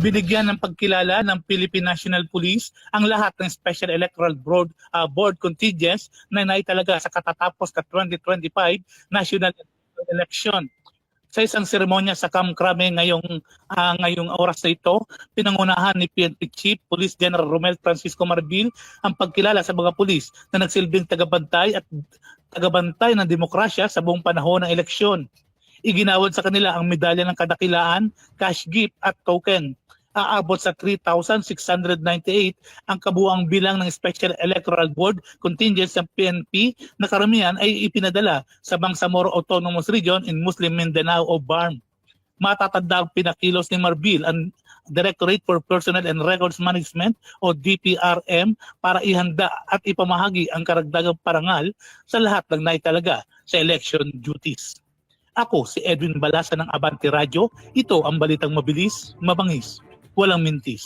binigyan ng pagkilala ng Philippine National Police ang lahat ng Special Electoral Board, uh, Board contingents na naitalaga sa katatapos na 2025 national election. Sa isang seremonya sa Camp Crame ngayong ah, ngayong oras na ito, pinangunahan ni PNP Chief Police General Romel Francisco Marbil ang pagkilala sa mga pulis na nagsilbing tagabantay at tagabantay ng demokrasya sa buong panahon ng eleksyon. Iginawad sa kanila ang medalya ng kadakilaan, cash gift at token. Aabot sa 3,698 ang kabuang bilang ng Special Electoral Board contingents ng PNP na karamihan ay ipinadala sa Bangsamoro Autonomous Region in Muslim Mindanao o BARM. Matatanda ang pinakilos ni Marbil ang Directorate for Personnel and Records Management o DPRM para ihanda at ipamahagi ang karagdagang parangal sa lahat ng naitalaga sa election duties. Ako si Edwin Balasa ng Abante Radio. Ito ang balitang mabilis, mabangis, walang mintis.